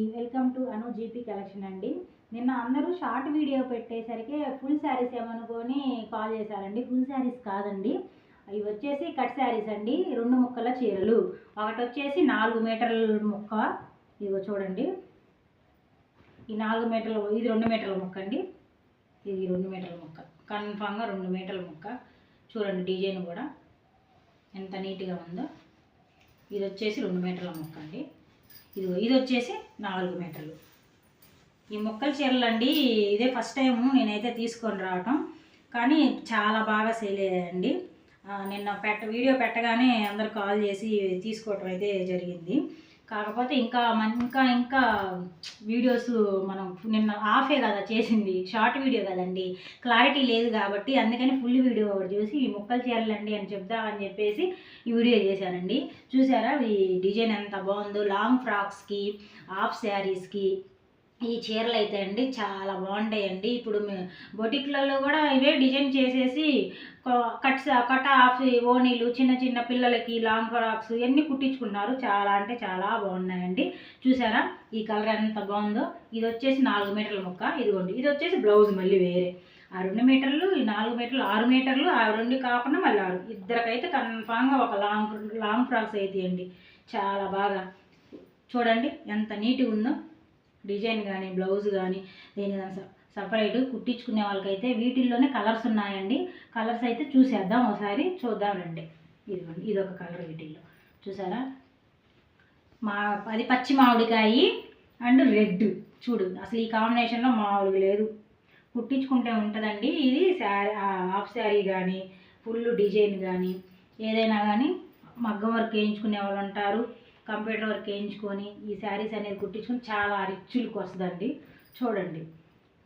అందరికీ welcome to Anu GP collection అండి. నిన్న అందరూ షార్ట్ వీడియో పెట్టేసరికి ఫుల్ శారీస్ ఏమనుకొని కాల్ చేశారండి. ఫుల్ శారీస్ కాదండి. ఇవి వచ్చేసి కట్ శారీస్ అండి. రెండు ముక్కల చీరలు. ఒకటి వచ్చేసి నాలుగు మీటర్ల ముక్క. ఇదిగో చూడండి. ఈ నాలుగు మీటర్ల ఇది రెండు మీటర్ల ముక్క అండి. ఇది రెండు మీటర్ల ముక్క. కన్ఫామ్గా రెండు మీటర్ల ముక్క. చూడండి డిజైన్ కూడా. ఎంత నీట్గా ఉందో. ఇది వచ్చేసి రెండు మీటర్ల ముక్క అండి. ఇది ఇది వచ్చేసి నాలుగు మీటర్లు. ఈ మొక్కల చీరలు అండి ఇదే ఫస్ట్ టైం నేనైతే తీసుకొని రావటం. కానీ చాలా బాగా సేల్ అయ్యాయండి. నిన్న పెట్ట వీడియో పెట్టగానే అందరు కాల్ చేసి తీసుకోవటం అయితే జరిగింది. కాకపోతే ఇంకా మన ఇంకా ఇంకా వీడియోస్ మనం నిన్న ఆఫే కదా చేసింది షార్ట్ వీడియో కదండి. క్లారిటీ లేదు కాబట్టి అందుకని ఫుల్ వీడియో ఒకటి చూసి ఈ ముక్కలు చేయాలండి అని చెప్దామని చెప్పేసి ఈ వీడియో చేశానండి. చూసారా ఈ డిజైన్ ఎంత బాగుందో? లాంగ్ ఫ్రాక్స్కి హాఫ్ శారీస్కి ఈ చీరలు అయితే అండి చాలా బాగుంటాయండి. ఇప్పుడు బొటిక్లలో కూడా ఇవే డిజైన్ చేసేసి కట్స్ కట్ ఆఫ్ ఓనీలు చిన్న చిన్న పిల్లలకి లాంగ్ ఫ్రాక్స్ ఇవన్నీ కుట్టించుకున్నారు. చాలా అంటే చాలా బాగున్నాయండి. చూసారా? ఈ కలర్ ఎంత బాగుందో. ఇది వచ్చేసి నాలుగు మీటర్ల ముక్క. ఇదిగోండి. ఇది వచ్చేసి బ్లౌజ్ మళ్ళీ వేరే. ఆ రెండు మీటర్లు ఈ నాలుగు మీటర్లు ఆరు మీటర్లు ఆ రెండు కాకుండా మళ్ళీ ఆరు. ఇద్దరికైతే కన్ఫామ్గా ఒక లాంగ్ లాంగ్ ఫ్రాక్స్ అయితే అండి చాలా బాగా. చూడండి ఎంత నీట్గా ఉందో. డిజైన్ కానీ బ్లౌజ్ కానీ దేని సపరేట్ కుట్టించుకునే వాళ్ళకైతే వీటిల్లోనే కలర్స్ ఉన్నాయండి. కలర్స్ అయితే చూసేద్దాం ఒకసారి చూద్దాం రండి. ఇదిగోండి ఇది ఒక కలర్ వీటిల్లో. చూసారా? మా అది పచ్చి మామిడికాయ అండ్ రెడ్. చూడు అసలు ఈ కాంబినేషన్లో మామూలుగా లేదు. కుట్టించుకుంటే ఉంటుందండి ఇది శారీ హాఫ్ శారీ కానీ ఫుల్ డిజైన్ కానీ ఏదైనా కానీ మగ్గం వర్క్ వేయించుకునే వాళ్ళు ఉంటారు. కంప్యూటర్ వర్క్ వేయించుకొని ఈ శారీస్ అనేది కుట్టించుకొని చాలా రిచ్ లుక్ వస్తుందండి. చూడండి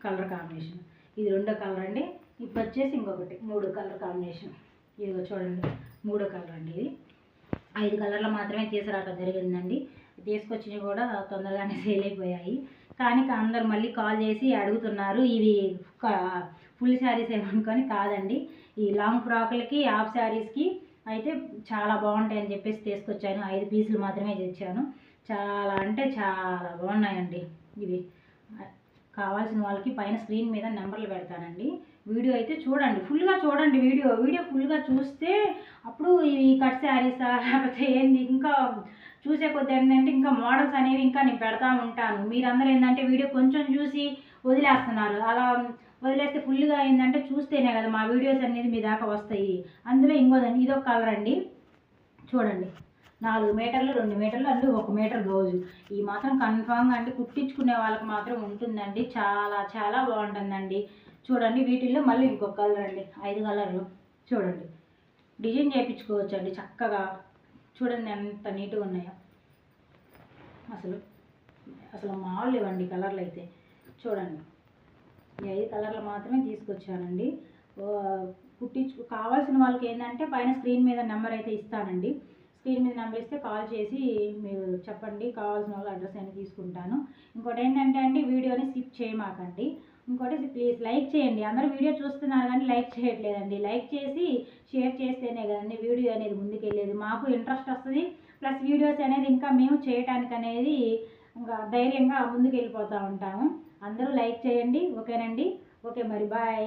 కలర్ కాంబినేషన్. ఇది రెండో కలర్ అండి. ఇప్పుడు వచ్చేసి ఇంకొకటి మూడో కలర్ కాంబినేషన్. ఇదిగో చూడండి మూడో కలర్ అండి ఇది. ఐదు కలర్లు మాత్రమే తీసుకురావడం జరిగిందండి. తీసుకొచ్చినవి కూడా తొందరగానే సేల్ అయిపోయాయి. కానీ అందరు మళ్ళీ కాల్ చేసి అడుగుతున్నారు ఇవి ఫుల్ శారీస్ ఏమనుకొని కాదండి. ఈ లాంగ్ ఫ్రాకులకి హాఫ్ శారీస్కి అయితే చాలా బాగుంటాయి అని చెప్పేసి తీసుకొచ్చాను. ఐదు పీసులు మాత్రమే తెచ్చాను. చాలా అంటే చాలా బాగున్నాయండి ఇవి. కావాల్సిన వాళ్ళకి పైన స్క్రీన్ మీద నెంబర్లు పెడతానండి. వీడియో అయితే చూడండి. ఫుల్గా చూడండి వీడియో. వీడియో ఫుల్గా చూస్తే అప్పుడు ఈ కట్ శారీసా లేకపోతే ఏంది ఇంకా చూసే కొద్ది ఏంటంటే ఇంకా మోడల్స్ అనేవి ఇంకా నేను పెడతా ఉంటాను. మీరందరూ ఏంటంటే వీడియో కొంచెం చూసి వదిలేస్తున్నారు. అలా వదిలేస్తే ఫుల్గా అయిందంటే చూస్తేనే కదా మా వీడియోస్ అనేది మీ దాకా వస్తాయి. అందులో ఇంకోదండి ఇదొక కలర్ అండి. చూడండి. నాలుగు మీటర్లు రెండు మీటర్లు అంటే ఒక మీటర్ రోజు. ఈ మాత్రం కన్ఫామ్గా అంటే కుట్టించుకునే వాళ్ళకి మాత్రం ఉంటుందండి. చాలా చాలా బాగుంటుందండి. చూడండి వీటిల్లో మళ్ళీ ఇంకొక కలర్ అండి. ఐదు కలర్లు. చూడండి. డిజైన్ చేయించుకోవచ్చు అండి చక్కగా. చూడండి ఎంత నీట్గా ఉన్నాయో. అసలు అసలు మామూలు ఇవ్వండి కలర్లు అయితే. చూడండి. ఈ ఐదు కలర్లు మాత్రమే తీసుకొచ్చానండి. కుట్టించు కావాల్సిన వాళ్ళకి ఏంటంటే పైన స్క్రీన్ మీద నెంబర్ అయితే ఇస్తానండి. స్క్రీన్ మీద నెంబర్ ఇస్తే కాల్ చేసి మీరు చెప్పండి. కావాల్సిన వాళ్ళ అడ్రస్ అయినా తీసుకుంటాను. ఇంకోటి ఏంటంటే అండి వీడియోని స్కిప్ చేయమాకండి. ఇంకోటి ప్లీజ్ లైక్ చేయండి. అందరూ వీడియో చూస్తున్నారు కానీ లైక్ చేయట్లేదండి. లైక్ చేసి షేర్ చేస్తేనే కదండి వీడియో అనేది ముందుకెళ్ళేది. మాకు ఇంట్రెస్ట్ వస్తుంది. ప్లస్ వీడియోస్ అనేది ఇంకా మేము చేయటానికి అనేది ఇంకా ధైర్యంగా ముందుకు వెళ్ళిపోతూ ఉంటాము. అందరూ లైక్ చేయండి ఓకేనండి? ఓకే మరి బాయ్.